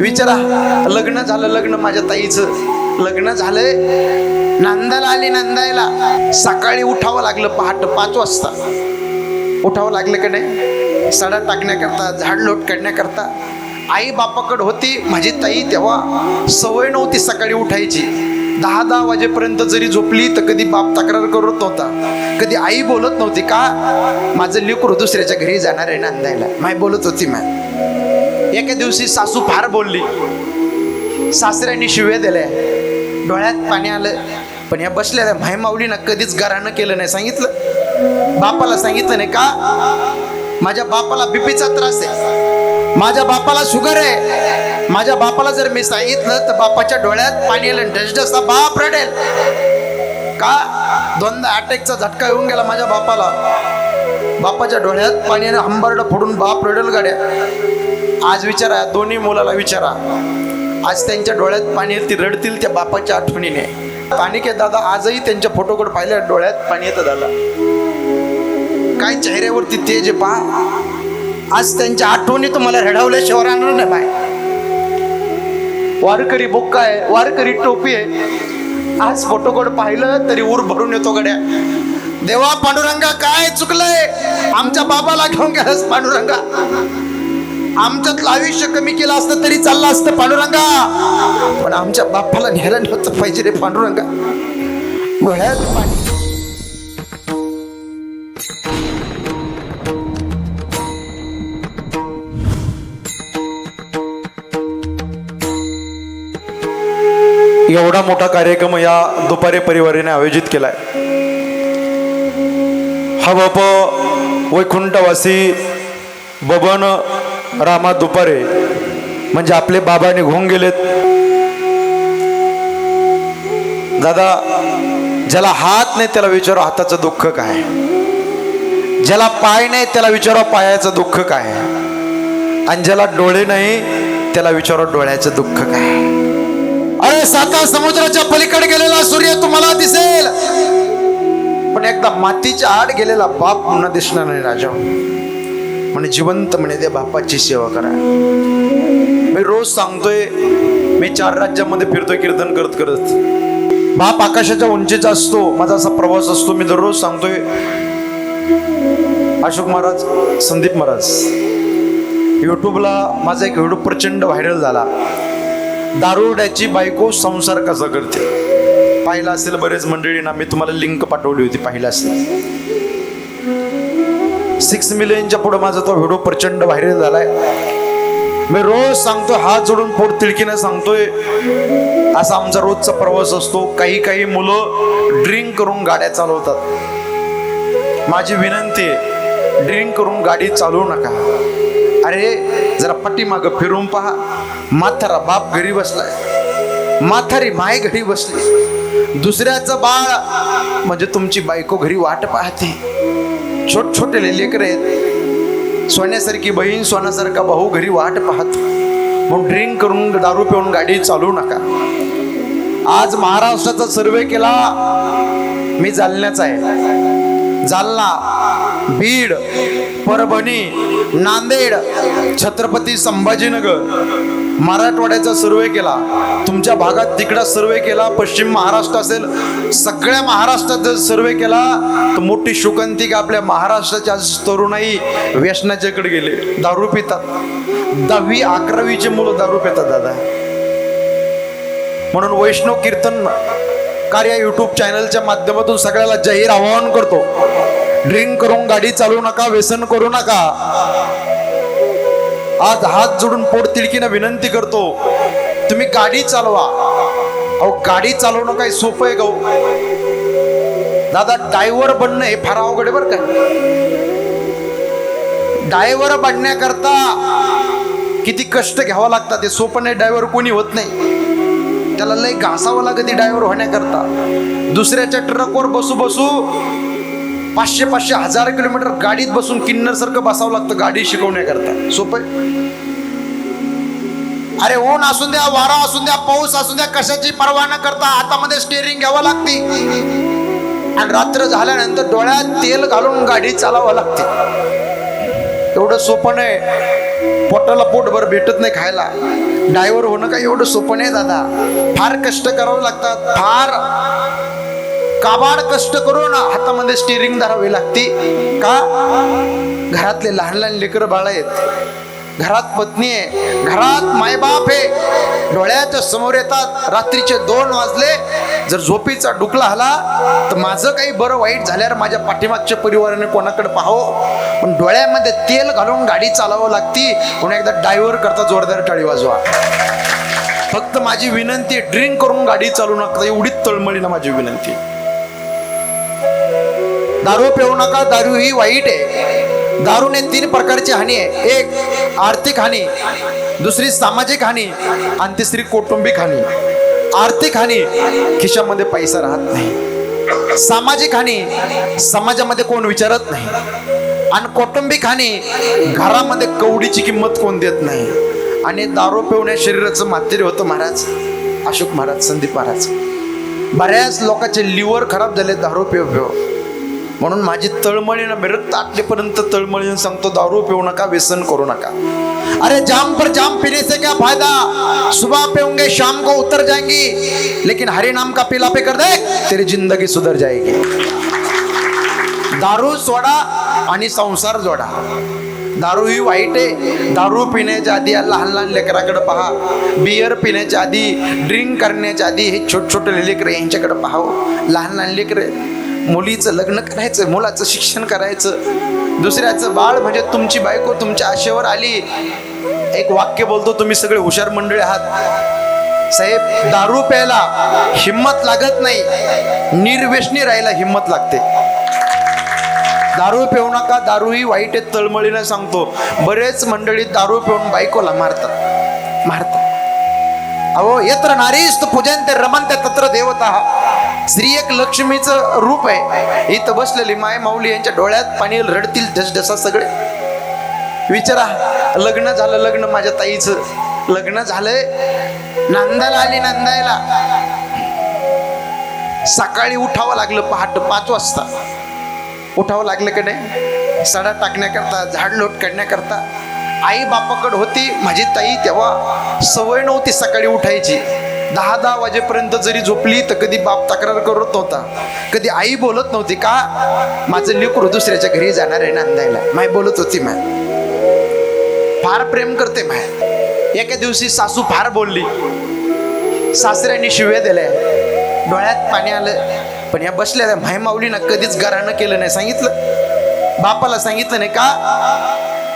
विचारा लग्न झालं लग्न माझ्या ताईचं. लग्न झालंय. नांदायला आली नांदायला सकाळी उठावं लागलं पहाट पाच वाजता. उठावं लागलं का नाही? सडा टाकण्याकरता झाड लोट काढण्याकरता. आई बापाकडे होती माझी ताई तेव्हा सवय नव्हती सकाळी उठायची. दहा दहा वाजेपर्यंत जरी झोपली तर कधी बाप तक्रार करत नव्हता. कधी आई बोलत नव्हती का? माझं लेकरू दुसऱ्याच्या घरी जाणार आहे नांदायला माय बोलत होती माय. एका दिवशी सासू फार बोलली. सासऱ्यांनी शिव्या दिल्या. डोळ्यात पाणी आलं. पण या बसल्या माय माऊलीनं कधीच घरानं केलं नाही. सांगितलं? बापाला सांगितलं नाही का? माझ्या बापाला बीपीचा त्रास आहे. माझ्या बापाला शुगर आहे. माझ्या बापाला जर मी सांगितलं तर बापाच्या डोळ्यात पाणी आलं डसडसा बाप रडेल. का? दोनदा अटॅकचा झटका येऊन गेला माझ्या बापाला. बापाच्या डोळ्यात पाण्याने हंबरडं फोडून बाप रडेल गाड्या. आज विचारा दोन्ही मुलाला विचारा. आज त्यांच्या डोळ्यात पाणी येतील रडतील त्या बापाच्या आठवणीने. पाणिके दादा आजही त्यांच्या फोटोकडे पाहिल्या डोळ्यात पाणी येतं दादा. काय चेहऱ्यावरती तेज पहा आज त्यांच्या आठवणी तुम्हाला रडवल्याशिवाय राहणार नाही बाय. वारकरी बुक्का आहे वारकरी टोपी आहे. आज फोटोकडे पाहिलं तरी ऊर भरून येतो गड्या. देवा पांडुरंगा काय चुकलंय? आमच्या बाबाला घेऊन गेलास पांडुरंगा. आमच्यातलं आयुष्य कमी केलं असतं तरी चाललं असतं पांडुरंगा. पण आमच्या बाप्पाला न्यायला नव्हतं पाहिजे रे पांडुरंगा. डोळ्यात पाणी. एवढा मोठा कार्यक्रम या दुपारी परिवाराने आयोजित केलाय. हा बाप वैकुंठवासी बबन रामा दुपारे. म्हणजे आपले बाबा निघून गेलेत. दादा ज्याला हात नाही त्याला विचारा हाताचं दुःख काय. ज्याला पाय नाही त्याला विचारा पायाचं दुःख काय. आणि ज्याला डोळे नाही त्याला विचारा डोळ्याचं दुःख काय. अरे साता समुद्राच्या पलीकडे गेलेला सूर्य तुम्हाला दिसेल. पण एकदा मातीच्या आड गेलेला बाप पुन्हा दिसणार नाही राजा. म्हणे जिवंत म्हणे त्या बापाची सेवा करा. मी रोज सांगतोय मी चार राज्यामध्ये फिरतोय कीर्तन करत करत. बाप आकाशाच्या उंचीचा असतो माझा असा प्रवास असतो मी दररोज सांगतोय अशोक महाराज संदीप महाराज युट्यूबला माझा एक व्हिडिओ प्रचंड व्हायरल झाला. दारुड्याची बायको संसार कसा करते? पाहिला असेल बरेच मंडळींना मी तुम्हाला लिंक पाठवली होती पाहिला असेल. सिक्स मिलियनच्या पुढे माझा तो व्हिडिओ प्रचंड व्हायरल झालाय. मी रोज सांगतो हात जोडून पोट तिळकीने सांगतोय. असा आमचा रोजचा प्रवास असतो. काही काही मुलं ड्रिंक करून गाड्या चालवतात. माझी विनंती आहे ड्रिंक करून गाडी चालवू नका. अरे जरा पाठीमाग फिरून पहा. म्हातारा बाप घरी बसलाय. म्हातारी माय घरी बसली. दुसऱ्याचं बाळ म्हणजे तुमची बायको घरी वाट पाहते. छोट छोटे लेकर आहेत. सोन्यासारखी बहीण सोन्यासारखा भाऊ घरी वाट पाहत. मग ड्रिंक करून दारू पिऊन गाडी चालवू नका. आज महाराष्ट्राचा सर्वे केला. मी जालन्याचा आहे. जालना बीड परभणी नांदेड छत्रपती संभाजीनगर. मराठवाड्याचा सर्वे केला. तुमच्या भागात तिकडा सर्वे केला. पश्चिम महाराष्ट्र असेल सगळ्या महाराष्ट्रात जर सर्वे केला. तर मोठी शोकांतिका आपल्या महाराष्ट्राच्या तरुणाई व्यसनाच्याकडे गेले. दारू पितात. दहावी अकरावीचे मुलं दारू पितात दादा. म्हणून वैष्णव कीर्तन कार्य युट्यूब चॅनलच्या माध्यमातून सगळ्याला जाहीर आवाहन करतो. ड्रिंक करून गाडी चालवू नका व्यसन करू नका. आज हात जोडून पोट तिडकीनं विनंती करतो. तुम्ही गाडी चालवा. अहो गाडी चालवणं काही सोपं आहे गाऊ हो? दादा डायव्हर बनणं हे फार अवघड आहे बरं का. डायव्हर बनण्याकरता किती कष्ट घ्यावं लागतात ते सोपं नाही डायव्हर कोणी होत नाही. त्याला लय घासावं लागते डायव्हर होण्याकरता. दुसऱ्याच्या ट्रकवर बसू बसू पाचशे पाचशे हजार किलोमीटर गाडीत बसून किन्नर सारखं बसावं लागतं गाडी शिकवण्याकरता. सोपं अरे ऊन असून द्या वारा असून द्या पाऊस असून द्या कशाची पर्वा न करता हातामध्ये स्टेअरिंग घ्यावं लागते. आणि रात्र झाल्यानंतर डोळ्यात तेल घालून गाडी चालावं लागते. एवढं सोपं नाही. पोटाला पोटभर भेटत नाही खायला. ड्रायव्हर होणं काय एवढं सोपं नाही दादा. फार कष्ट करावं लागतात. फार. काबाड कष्ट करून हातामध्ये स्टिअरिंग धरावी लागते. का? घरातले लहान लहान लेकरं बाळ आहेत. घरात पत्नी आहे. घरात मायबाप आहे. डोळ्याच्या समोर येतात. रात्रीचे दोन वाजले. जर झोपीचा डुकला आला तर माझं काही बरं वाईट झाल्यावर माझ्या पाठीमागच्या परिवाराने कोणाकडे पाहावं? पण डोळ्यामध्ये तेल घालून गाडी चालवावं लागती. पुन्हा एकदा ड्रायव्हर करता जोरदार टाळी वाजवा. फक्त माझी विनंती ड्रिंक करून गाडी चालू नका. एवढीच तळमळी ना माझी विनंती दारू पिऊ नका दारू ही वाईट आहे. दारूने तीन प्रकारची हानी आहे. एक आर्थिक हानी. दुसरी सामाजिक हानी. आणि तिसरी कौटुंबिक हानी. आर्थिक हानी खिशामध्ये पैसा राहत नाही. सामाजिक हानी समाजामध्ये कोण विचारत नाही. आणि कौटुंबिक हानी घरामध्ये कवडीची किंमत कोण देत नाही. आणि दारू पिवण्या शरीराचं मातेरी होतं महाराज. अशोक महाराज संदीप महाराज. बऱ्याच लोकांचे लिव्हर खराब झाले दारू पिव पिव म्हणून माझी तळमळीनं मिरत ताटलेपर्यंत तळमळीनं सांगतो दारू पिऊ नका व्यसन करू नका. अरे जाम पर जाम पीने से क्या फायदा? सुबह पेऊंगे शाम को उतर जाएंगी लेकिन हरे नाम का पीला पे कर दे तेरी जिंदगी सुधर जाएगी. दारू सोडा आणि संसार जोडा. दारू ही वाईट आहे. दारू पिण्याच्या आधी या लहान लहान लेकराकडे पहा. बियर पिण्याच्या आधी ड्रिंक करण्याच्या आधी हे छोट छोटे लेकरं यांच्याकडे पाहावं हो. लहान लहान लेकरं मुलीचं लग्न करायचं मुलाचं शिक्षण करायचं दुसऱ्याचं बाळ म्हणजे तुमची बायको तुमच्या आशेवर आली. एक वाक्य बोलतो तुम्ही सगळे हुशार मंडळी आहात. साहेब दारू प्यायला हिम्मत लागत नाही. निर्व्यसनी राहायला हिम्मत लागते. दारू पिऊ नका दारू ही वाईट आहे तळमळीनं सांगतो. बरेच मंडळी दारू पिऊन बायकोला मारतात. मारतात. अहो यत्र नारीस्त पूजन ते रमन ते तत्र देवता. स्त्री एक लक्ष्मीचं रूप आहे. इथं बसलेली माय माऊली यांच्या डोळ्यात पाणी रडतील ढसढसा सगळे. विचारा लग्न झालं लग्न माझ्या ताईचं. लग्न झालंय नांदायला आली नांदायला. सकाळी उठावं लागलं पहाट पाच वाजता. उठावं लागलं का नाही? सडा टाकण्याकरता झाड लोट काढण्याकरता आई बापाकडे होती माझी ताई तेव्हा सवय नव्हती सकाळी उठायची. दहा दहा वाजेपर्यंत जरी झोपली तर कधी बाप तक्रार करत नव्हता. कधी आई बोलत नव्हती का? माझं लेकरू दुसऱ्याच्या घरी जाणार आहे नांदायला. माय बोलत होती माय. फार प्रेम करते माय. एका दिवशी सासू फार बोलली. सासऱ्यांनी शिव्या दिल्या. डोळ्यात पाणी आलं. पण या बसल्या माय माऊलीनं कधीच घरानं केलं नाही. सांगितलं? बापाला सांगितलं नाही का?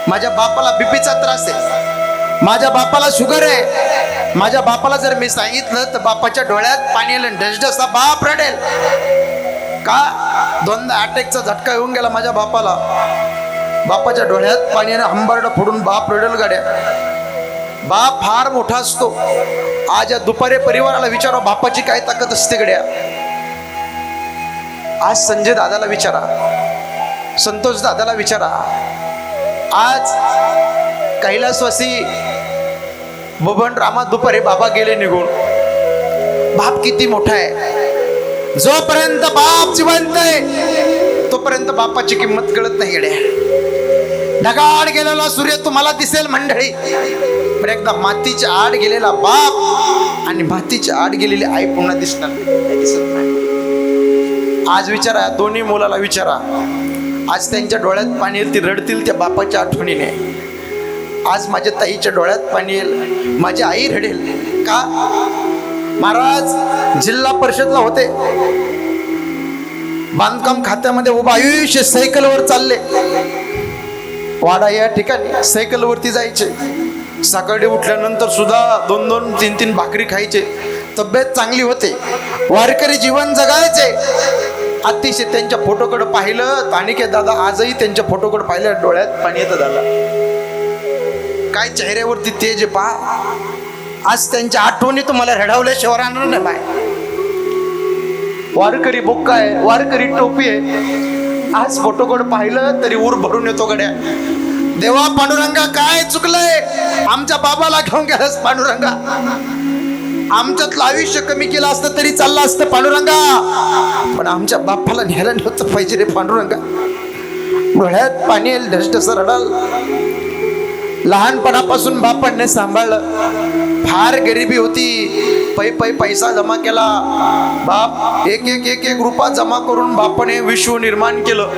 माझ्या बापाला बीपीचा त्रास आहे. माझ्या बापाला शुगर आहे. माझ्या बापाला जर मी सांगितलं तर बापाच्या डोळ्यात पाणी आलं डसडसा बाप रडेल. का? दोनदा अटॅकचा झटका येऊन गेला माझ्या बापाला. बापाच्या डोळ्यात पाण्याने हंबरडं फोडून बाप रडेल गाड्या. बाप फार मोठा असतो. आज या दुपारी परिवाराला विचारा बापाची काय ताकद असते गड्या? आज संजय दादाला विचारा. संतोष दादाला विचारा. आज कैलासवासी बबन रामा दुपारी बाबा गेले निघून. बाप किती मोठा आहे. जोपर्यंत बाप जिवंत आहे तोपर्यंत बापाची किंमत कळत नाही गड्या ढगाआड गेलेला सूर्य तुम्हाला दिसेल मंडळी. पण एकदा मातीच्या आड गेलेला बाप आणि मातीच्या आड गेलेली आई पुन्हा दिसणार दिसत नाही. आज विचारा दोन्ही मुलाला विचारा. आज त्यांच्या डोळ्यात पाणी येईल ती रडतील त्या बापाच्या आठवणीने. आज माझ्या ताईच्या डोळ्यात पाणी येईल. माझी आई रडेल. का? महाराज जिल्हा परिषदला होते. बांधकाम खात्यामध्ये उभा आयुष्य सायकलवर चालले. वाडा या ठिकाणी सायकलवरती जायचे. सकाळी उठल्यानंतर सुद्धा दोन दोन तीन तीन भाकरी खायचे. तब्येत चांगली होते. वारकरी जीवन जगायचे. अतिशय त्यांच्या फोटोकडे पाहिलं. तानिके दादा आजही त्यांच्या फोटोकडे पाहिलं डोळ्यात पाणी येतं दादा. काय चेहऱ्यावरती तेज जे पहा आज त्यांच्या आठवणी तुम्हाला रडवल्याशिवाय राहणार नाही बाय. वारकरी बुक्का आहे वारकरी टोपी आहे. आज फोटोकड पाहिलं तरी ऊर भरून येतो गड्या. देवा पांडुरंगा काय चुकलंय? आमच्या बाबाला घेऊन गेलास पांडुरंगा. आमच्यातलं आयुष्य कमी केलं असतं तरी चाललं असतं पांडुरंगा. पण आमच्या बापाला न्यायला नव्हतं पाहिजे रे पांडुरंगा. डोळ्यात पाणी येईल ढसढस रडाल. लहानपणापासून बापांनी सांभाळलं. फार गरिबी होती. पै पै पैसा जमा केला. बाप एक एक एक एक रुपा जमा करून बापाने विश्व निर्माण केलं.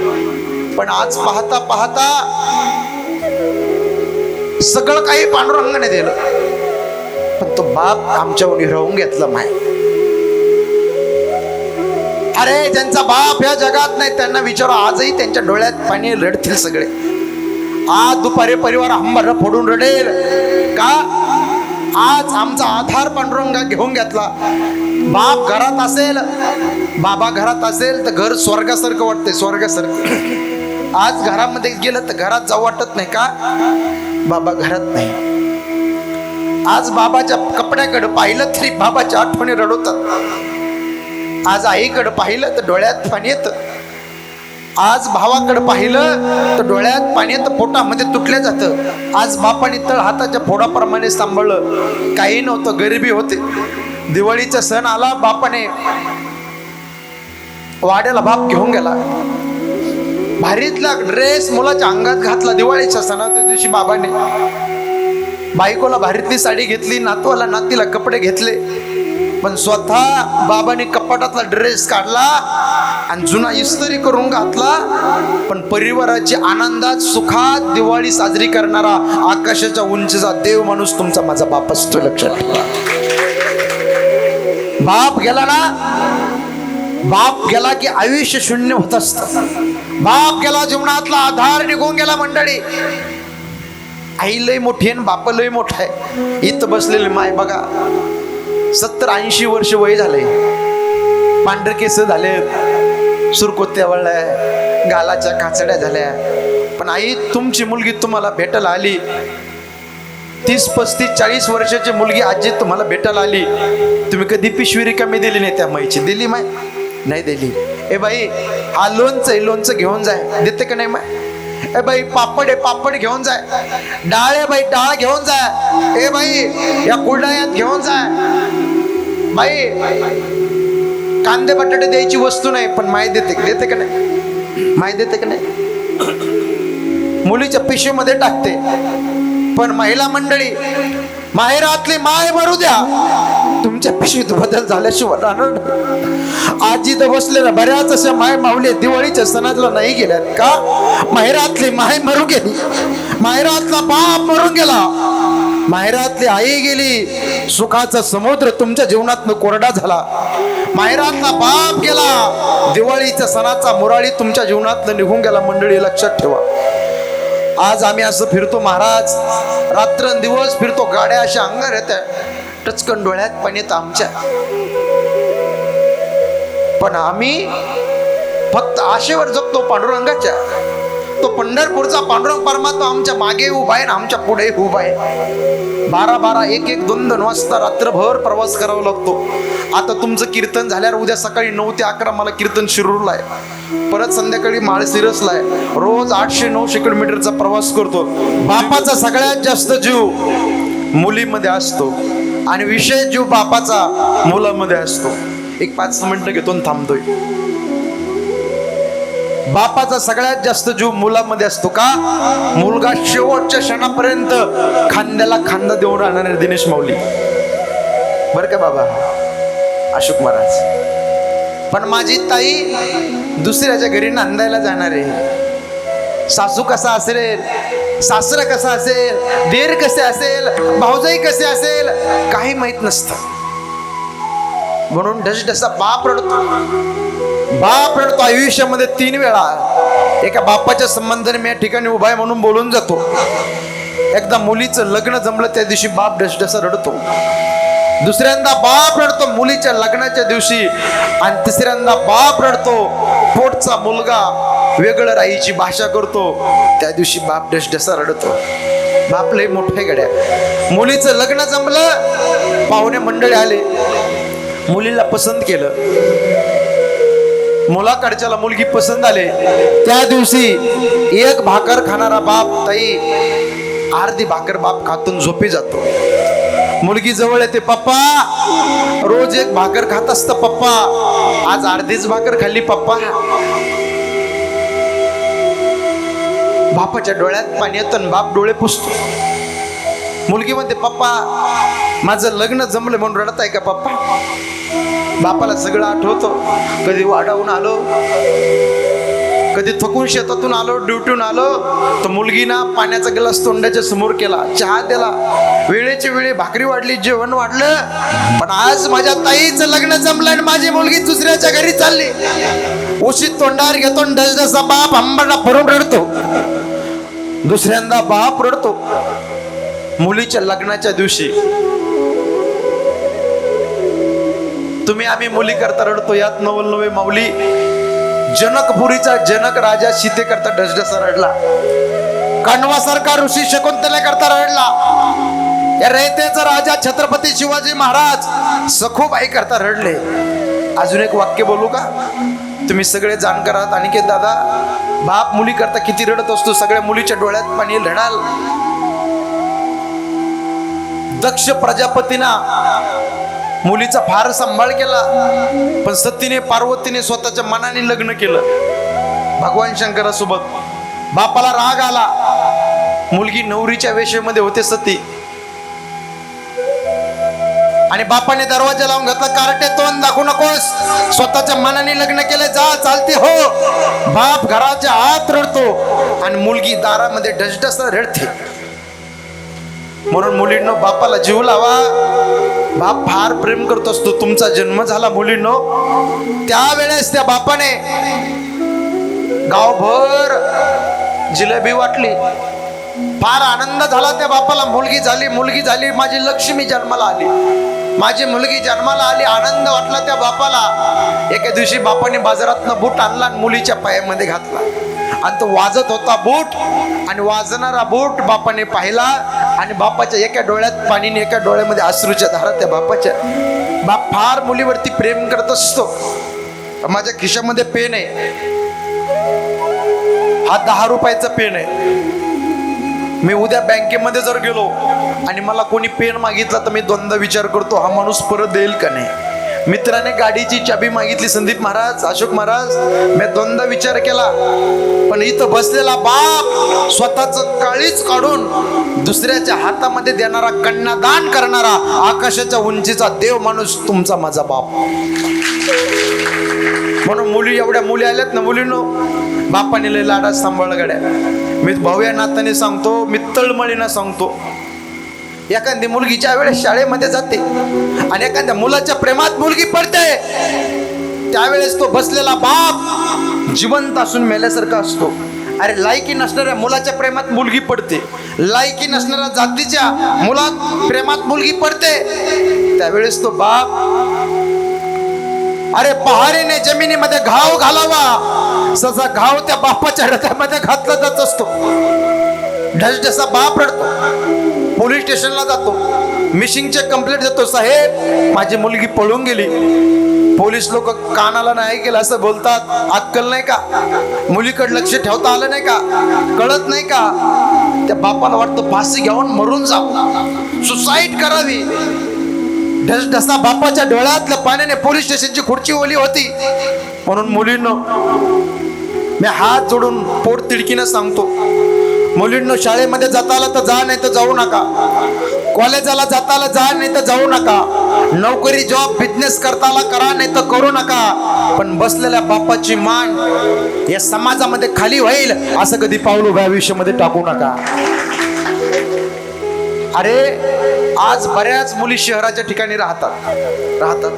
पण आज पाहता पाहता सगळं काही पांडुरंगाने दिलं. पण तो बाप आमच्यावर हिरावून घेतला माय. अरे ज्यांचा बाप या जगात नाही त्यांना विचारा आजही त्यांच्या डोळ्यात पाणी रडतील सगळे. आज दुपारी परिवार हंबर फोडून रडेल. का? आज आमचा आधार पांडुरंगा घेऊन घेतला. बाप घरात असेल बाबा घरात असेल तर घर स्वर्गासारखं वाटते स्वर्गासारखं. आज घरामध्ये गेलं तर घरात जाऊ वाटत नाही का? बाबा घरात नाही. आज बाबाच्या कपड्याकडे पाहिलं तरी बाबाच्या आठवणी रडवतात. आज आईकडे पाहिलं तर डोळ्यात पाणी येतं. आज भावाकडे पाहिलं तर डोळ्यात पाणी तर पोटामध्ये तुटलं जातं. आज बापाने तळ हाताच्या फोडाप्रमाणे सांभाळलं. काही नव्हतं गरिबी होते. दिवाळीचा सण आला बापाने वाड्याला बाप घेऊन गेला. भारीतला ड्रेस मुलाच्या अंगात घातला दिवाळीच्या सणाच्या दिवशी बाबाने. बायकोला भारीतली साडी घेतली नातवाला नातीला कपडे घेतले. पण स्वतः बाबाने कपाटातला ड्रेस काढला आणि जुना इस्त्री करून घातला. पण परिवाराची आनंदात सुखात दिवाळी साजरी करणारा आकाशाच्या उंचीचा देव माणूस तुमचा माझा बाप असतो लक्षात ठेवा. बाप गेला ना बाप गेला की आयुष्य शून्य होत असत. बाप गेला जीवनातला आधार निघून गेला मंडळी. आई लय मोठी आहे बाप लय मोठा आहे. इथं बसलेले माय बघा. सत्तर ऐंशी वर्ष वय झाले. पांढरे केस झाले. सुरकोत्या वळल्या गालाच्या काचड्या झाल्या. पण आई तुमची मुलगी तुम्हाला भेटायला आली. तीस पस्तीस चाळीस वर्षाची मुलगी आजी तुम्हाला भेटायला आली. तुम्ही कधी पिशवी रिकामी दिली नाही त्या माईची. दिली माय? नाही दिली. ए बाई हा लोणचं आहे लोणचं घेऊन जाय. देते का नाही माय? ए बाई पापड आहे पापड घेऊन जाय. डाळ आहे बाई डाळ घेऊन जाय. ए बाई या कुरडायात घेऊन जाय. बाई कांदे बटाटे द्यायची वस्तू नाही पण माय देते. देते का नाही? माय देते का नाही? मुलीच्या पिशवीमध्ये टाकते. पण महिला मंडळी माहेरातली माय मरू द्या. तुमच्या पिशवीत बदल झाल्याशिवाय राहणार आजी तर बसलेल्या बऱ्याच अशा माय माऊली दिवाळीच्या सणातला नाही गेल्यात का? माहेरातली माय मरू गेली. माहेरातला बाप मरून गेला. माहेरातली आई गेली. सुखाचा समुद्र तुमच्या जीवनात कोरडा झाला. माहेरातला बाप गेला. दिवाळीच्या सणाचा मुराळी तुमच्या जीवनातनं निघून गेला. मंडळी लक्षात ठेवा. आज आम्ही असं फिरतो महाराज. रात्रंदिवस फिरतो. गाड्या अशा अंगार येत्या. टचकन डोळ्यात पण येत आमच्या. पण आम्ही फक्त आशेवर जगतो पांडुरंगाच्या. तो पंढरपूरचा पांडुरंग परमात्मा आमच्या मागे उभा आहे ना आमच्या पुढे उभा आहे. बारा बारा एक एक दोन दोन वाजता रात्रभर प्रवास करावा लागतो. आता तुमचं कीर्तन झाल्यावर उद्या सकाळी नऊ ते अकरा मला कीर्तन शिरूरला आहे. परत संध्याकाळी माळशिरसला आहे. रोज आठशे नऊशे किलोमीटरचा प्रवास करतो. बापाचा सगळ्यात जास्त जीव मुलीमध्ये असतो. आणि विशेष जीव बापाचा मुलामध्ये असतो. एक पाच मिनिटं घेतो थांबतोय. बापाचा सगळ्यात जास्त जीव मुलामध्ये असतो का? मुलगा शेवटच्या क्षणापर्यंत खांद्याला खांदा देऊन राहणार आहे दिनेश माऊली. बर का बाबा? अशोक महाराज. पण माझी ताई दुसऱ्याच्या घरी नांदायला जाणार आहे. सासू कसा असेल? सासरा कसा असेल? देर कसे असेल? भाऊजाई कसे असेल? काही माहीत नसतं. म्हणून ढसढसा बाप रडतो. बाप रडतो आयुष्यामध्ये तीन वेळा. एका बापाच्या संबंधाने मी या ठिकाणी उभा आहे म्हणून बोलून जातो. एकदा मुलीचं लग्न जमलं त्या दिवशी बाप ढसढसा रडतो. दुसऱ्यांदा बाप रडतो मुलीच्या लग्नाच्या दिवशी आणि तिसऱ्यांदा बाप रडतो. पोटचा मुलगा वेगळं राईची भाषा करतो. त्या दिवशी बाप ढसढसा रडतो. बाप लय मोठे गड्या. मुलीचं लग्न जमलं पाहुणे मंडळी आले. मुलीला पसंत केलं. मुलाकडच्याला मुलगी पसंत आले. त्या दिवशी एक भाकर खाणारा बाप ताई अर्धी भाकर बाप खातून झोपी जातो. मुलगी जवळ येते पप्पा रोज एक भाकर खात असत पप्पा. आज अर्धीच भाकर खाल्ली पप्पा. बापाच्या डोळ्यात पाणी येतं आणि बाप डोळे पुसतो. मुलगी म्हणते पप्पा माझं लग्न जमलं म्हणून रडत आहे का पप्पा? बापाला सगळं आठवतं. कधी वाढवून आलो कधी थकून शेतातून आलो ड्युटीहून आलो तर मुलगीना पाण्याचा ग्लास तोंडाच्या समोर केला चहा दिला. वेळेची वेळी भाकरी वाढली जेवण वाढलं. पण आज माझ्या ताईचं लग्न जमलं आणि माझी मुलगी दुसऱ्याच्या घरी चालली. उशीत तोंडावर घेतो आणि डसडसा बाप आंबाडा भरून रडतो. दुसऱ्यांदा बाप रडतो. मुलीच्या लग्नाच्या दिवशी तुम्ही आम्ही मुली करता रडतो. यात नवल नवे माऊली. जनकपुरीचा जनक राजा सीते करता डसडसा रडला. कण्वासारखा ऋषी शकुंतला करता रडला. या रयतेचा राजा छत्रपती शिवाजी महाराज सखूबाई करता रडले. अजून एक वाक्य बोलू का? तुम्ही सगळे जाणकार आहात. अनिकेत दादा बाप मुली करता किती रडत असतो. सगळ्या मुलीच्या डोळ्यात पाणी रडाल दक्ष प्रजापतीना मुलीचा फार सांभाळ केला. पण सतीने पार्वतीने स्वतःच्या मनाने लग्न केलं. भगवान शंकरासोबत बापाला राग आला. मुलगी नवरीच्या वेशेमध्ये होते सती. आणि बापाने दरवाजा लावून घातला कारटे तोंड दाखवू नकोस. स्वतःच्या मनाने लग्न केले जा चालते हो. बाप घराच्या आत रडतो आणि मुलगी दारामध्ये ढसढस रडते. म्हणून मुलींनो बापाला जीव लावा. बाप फार प्रेम करत असतो. तुमचा जन्म झाला मुलींनो. त्यावेळेस त्या बापाने गावभर जिलेबी वाटली. फार आनंद झाला त्या बापाला. मुलगी झाली मुलगी झाली माझी लक्ष्मी जन्माला आली. माझी मुलगी जन्माला आली आनंद वाटला त्या बापाला. एके दिवशी बापाने बाजारातनं बूट आणला आणि मुलीच्या पायामध्ये घातला. आणि तो वाजत होता बूट आणि वाजणारा बूट बापाने पाहिला. आणि बापाच्या एका डोळ्यात पाणी एका डोळ्यामध्ये आश्रूच्या धारा त्या बापाच्या. बाप फार मुलीवरती प्रेम करत असतो. माझ्या खिशामध्ये पेन आहे. हा दहा रुपयाचा पेन आहे. मी उद्या बँकेमध्ये जर गेलो आणि मला कोणी पेन मागितला तर मी दोनदा विचार करतो हा माणूस परत देईल का नाही? मित्राने गाडीची चाबी मागितली संदीप महाराज अशोक महाराज. मी दोनदा विचार केला पण इथं बसलेला बाप स्वतःच काळीच काढून दुसऱ्याच्या हातामध्ये देणारा कन्यादान करणारा आकाशाच्या उंचीचा देव माणूस तुमचा माझा बाप. म्हणून मुली एवढ्या मुली आल्यात ना मुलीनो बापाने लय लाडा सांभाळ गड्या. मी भाऊ या नात्याने सांगतो मी तळमळीनं सांगतो. एखादी मुलगी ज्या वेळेस शाळेमध्ये जाते आणि एखाद्या मुलाच्या प्रेमात मुलगी पडते त्यावेळेस तो बसलेला बाप जिवंत असून मेल्यासारखा असतो. अरे लायकी नसणाऱ्या मुलाच्या प्रेमात मुलगी पडते. लायकी नसणाऱ्या जातीच्या मुलात प्रेमात मुलगी पडते. त्यावेळेस तो बाप अरे पहारीने जमिनीमध्ये घाव घालावा. ससा घाव त्या बापाच्या हृदयामध्ये घातला जात असतो. ढसढसा बाप रडतो. पोलीस स्टेशनला जातो. मिशिंगचे कंप्लेंट देतो साहेब माझी मुलगी पळून गेली. पोलीस लोक कानाला नाही केलं असं बोलतात. अक्कल नाही का? मुलीकडे लक्ष ठेवता आलं नाही का? कळत नाही का? त्या बापाला वाटतं फाशी घेऊन मरून जाऊ. सुसाईड करावी. ढसढसा बापाच्या डोळ्यातल्या पाण्याने पोलीस स्टेशनची खुर्ची ओली होती. म्हणून मुलींना मी हात जोडून पोट तिडकीनं सांगतो. मुलींनो शाळेमध्ये जाता आलं तर जा नाही तर जाऊ नका. कॉलेजाला जाता आलं जा नाही तर जाऊ नका. नोकरी जॉब बिझनेस करताला करा नाही तर करू नका. पण बसलेल्या बापाची मान या समाजामध्ये खाली होईल असं कधी पाऊल उभ्या आयुष्यामध्ये टाकू नका. अरे आज बऱ्याच मुली शहराच्या ठिकाणी राहतात. राहतात.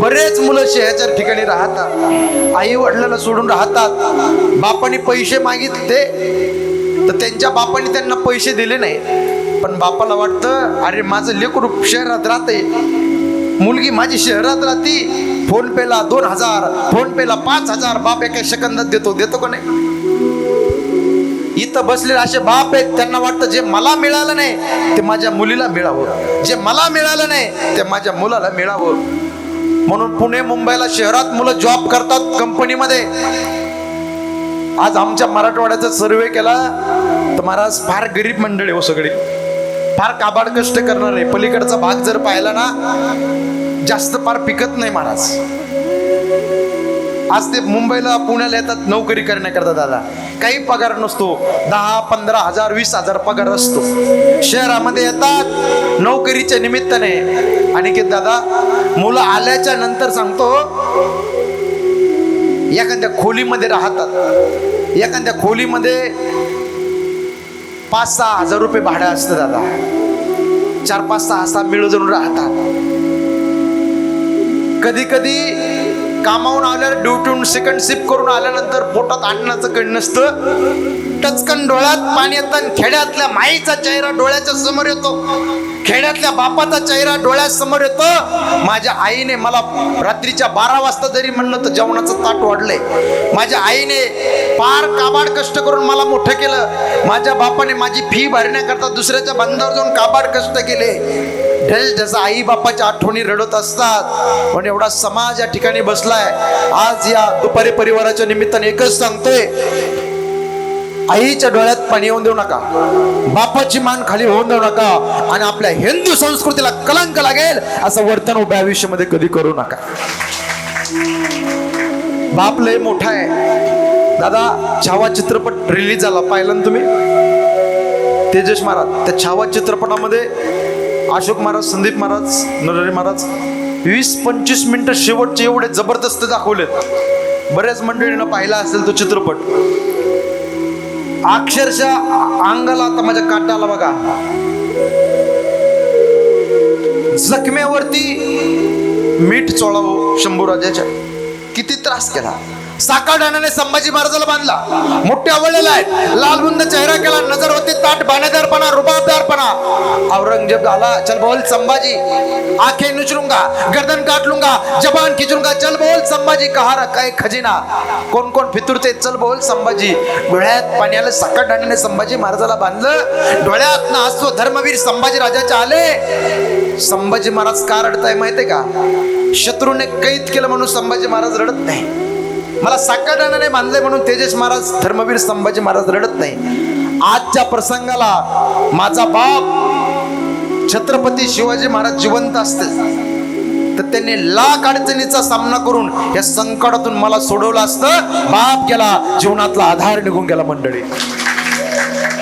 बरेच मुलं शहराच्या ठिकाणी राहतात. आई वडिलांना सोडून राहतात. बापाने पैसे मागितले. त्यांच्या बापाने त्यांना पैसे दिले नाही. पण बापाला वाटतं अरे माझं लेकरू शहरात राहते. मुलगी माझी शहरात राहते. फोन पेला दोन हजार फोन पेला पाच हजार बाप एका सेकंदात देतो देतो का नाही? इथं बसलेले असे बाप आहेत त्यांना वाटतं जे मला मिळालं नाही ते माझ्या मुलीला मिळावं. जे मला मिळालं नाही ते माझ्या मुलाला मिळावं. म्हणून पुणे मुंबईला शहरात मुलं जॉब करतात कंपनीमध्ये आज आमच्या मराठवाड्याचा सर्वे केला तर महाराज फार गरीब मंडळी हो सगळी. फार काबाड कष्ट करणार आहे. पलीकडचा भाग जर पाहिला ना जास्त फार पिकत नाही महाराज. आज ते मुंबईला पुण्याला येतात नोकरी करण्याकरता दादा. काही पगार नसतो. दहा पंधरा हजार वीस हजार पगार असतो. शहरामध्ये येतात नोकरीच्या निमित्ताने. आणि की दादा मुलं आल्याच्यानंतर सांगतो एखाद्या खोलीमध्ये राहतात. एखाद्या खोलीमध्ये पाच सहा हजार रुपये भाडं असतं दादा. चार पाच सहा सहा मिळून राहतात. कधी कधी कामावून आल्यावर ड्युटीहून सेकंड शिफ्ट करून आल्यानंतर पोटात आणण्याचं कण नसतं. टचकन डोळ्यात पाणी येतं आणि खेड्यातल्या माईचा चेहरा डोळ्याच्या समोर येतो. खेड्यातल्या बापाचा चेहरा डोळ्यासमोर येतो. माझ्या आईने मला रात्रीच्या बारा वाजता जरी म्हणलं तर जेवणाचं ताट वाढलंय. माझ्या आईने फार काबाड कष्ट करून मला मोठं केलं. माझ्या बापाने माझी फी भरण्याकरता दुसऱ्याच्या बंधावर जाऊन काबाड कष्ट केले. जसं आई बापाच्या आठवणी रडत असतात. पण एवढा समाज या ठिकाणी बसलाय. आज या दुपारी परिवाराच्या निमित्ताने एकच सांगतोय. आईच्या डोळ्यात पाणी येऊन देऊ नका. बापाची मान खाली होऊन देऊ नका. आणि आपल्या हिंदू संस्कृतीला कलंक लागेल असं वर्तन उभ्या आयुष्यामध्ये कधी करू नका. बाप लय मोठा आहे. दादा छावा चित्रपट रिलीज झाला. पाहिला ना तुम्ही? तेजस महाराज. त्या छावा चित्रपटामध्ये अशोक महाराज संदीप महाराज नरहरी महाराज वीस पंचवीस मिनिटं शेवटचे एवढे जबरदस्त दाखवलेत. बऱ्याच मंडळीनं पाहिला असेल तो चित्रपट. अक्षरशः अंगाला आता माझ्या काटा आला बघा. जखम्यावरती मीठ चोळावं शंभूराजाच्या. किती त्रास केला. साकाडाने संभाजी महाराजाला बांधला. मोठे आवडलेला आहे लालबुंद चेहरा केला नजर होती ताट बाणेदारपणा रुबाबदारपणा. औरंगजेब आला चल बोल संभाजी. आखे नुचलूंगा गर्दन काट लूंगा जबान खिचूंगा चल बोल संभाजी. कहारा काय खजिना. कोण कोण फितुरते चल बोल संभाजी. डोळ्यात पाणी आलं साकाडाने संभाजी महाराजाला बांधलं. डोळ्यात ना असतो धर्मवीर संभाजी राजाचे आले. संभाजी महाराज का रडताय माहितीये का? शत्रूने कैद केलं म्हणून संभाजी महाराज रडत नाही. मला साकाडाने मानले म्हणून तेजस महाराज धर्मवीर संभाजी महाराज रडत नाही. आजच्या प्रसंगाला माझा बाप छत्रपती शिवाजी महाराज जिवंत असते तर त्यांनी लाख अडचणीचा सामना करून या संकटातून मला सोडवलं असतं. बाप गेला जीवनातला आधार निघून गेला मंडळी.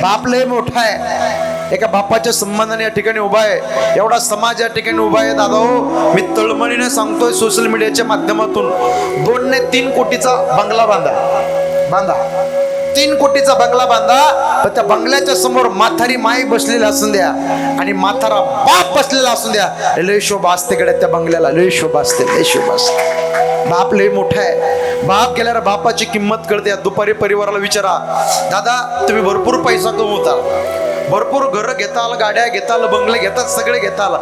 बाप लय मोठा आहे. एका बापाच्या संबंधाने या ठिकाणी उभा आहे. एवढा समाज या ठिकाणी उभा आहे दादा हो. मी तळमळीने सांगतोय सोशल मीडियाच्या माध्यमातून. दोन ने तीन कोटीचा बंगला बांधा. बांधा. तीन कोटीचा बंगला बांधा तर त्या बंगल्याच्या समोर माथारी माई बसलेली असून द्या आणि माथारा बाप बसलेला असून द्या. लय शोभा असते कडे त्या बंगल्याला लय शोभा असते लय शोभा असते. बाप लय मोठा आहे. बाप गेल्यावर बापाची किंमत कळते. दुपारी परिवाराला विचारा दादा तुम्ही भरपूर पैसा कमवता. भरपूर घरं घेताल गाड्या घेताल बंगले घेतात सगळे घेताल.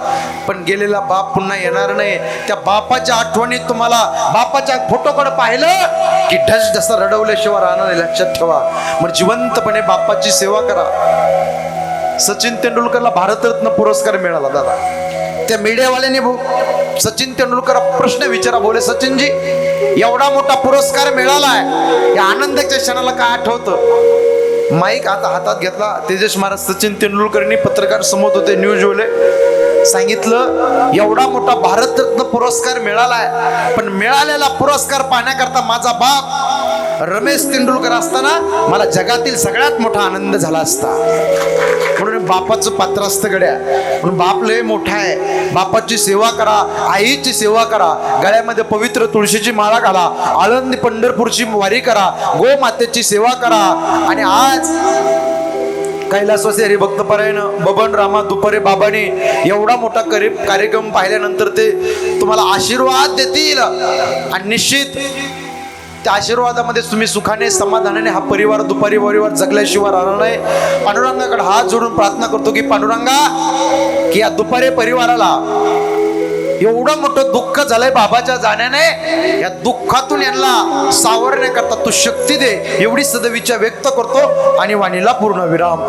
पण गेलेला बाप पुन्हा येणार नाही. त्या बापाच्या आठवणीत तुम्हाला बापाच्या फोटोकडे पाहिलं की ढस ढस रडवल्याशिवाय राहणार नाही. लक्षात ठेवा. मग जिवंतपणे बापाची सेवा करा. सचिन तेंडुलकरला भारतरत्न पुरस्कार मिळाला दादा. त्या मीडियावाल्याने भाऊ सचिन तेंडुलकर प्रश्न विचारा. बोले सचिनजी एवढा मोठा पुरस्कार मिळालाय. या आनंदाच्या क्षणाला काय आठवतं? माईक आता हातात घेतला. तेजस महाराज सचिन तेंडुलकरनी पत्रकार समोर होते न्यूज वाले सांगितलं एवढा मोठा भारतरत्न पुरस्कार मिळालाय पण मिळालेला पुरस्कार पाहण्याकरता माझा बाप रमेश तेंडुलकर असताना मला जगातील सगळ्यात मोठा आनंद झाला असता. म्हणून बापाचं पात्र असतं गड्या. म्हणून बाप लय मोठा आहे. बापाची सेवा करा आईची सेवा करा. गळ्यामध्ये पवित्र तुळशीची माळा घाला. आळंदी पंढरपूरची वारी करा. गोमातेची सेवा करा. आणि आज कैलासवासी हरिभक्त परायण बबन रामा दुपारे बाबाने एवढा मोठा करी कार्यक्रम पाहिल्यानंतर ते तुम्हाला आशीर्वाद देतील. आणि निश्चित त्या आशीर्वादामध्ये तुम्ही सुखाने समाधानाने हा परिवार दुपारी परिवार जगल्याशिवाय राहणार नाही. पांडुरंगाकडे हात जोडून प्रार्थना करतो की पांडुरंगा की या दुपारी परिवाराला एवढं मोठं दुःख झालंय बाबाच्या जाण्याने या दुःखातून यांना सावरण्याकरता तू शक्ती दे. एवढी सदविचार व्यक्त करतो आणि वाणीला पूर्ण विराम.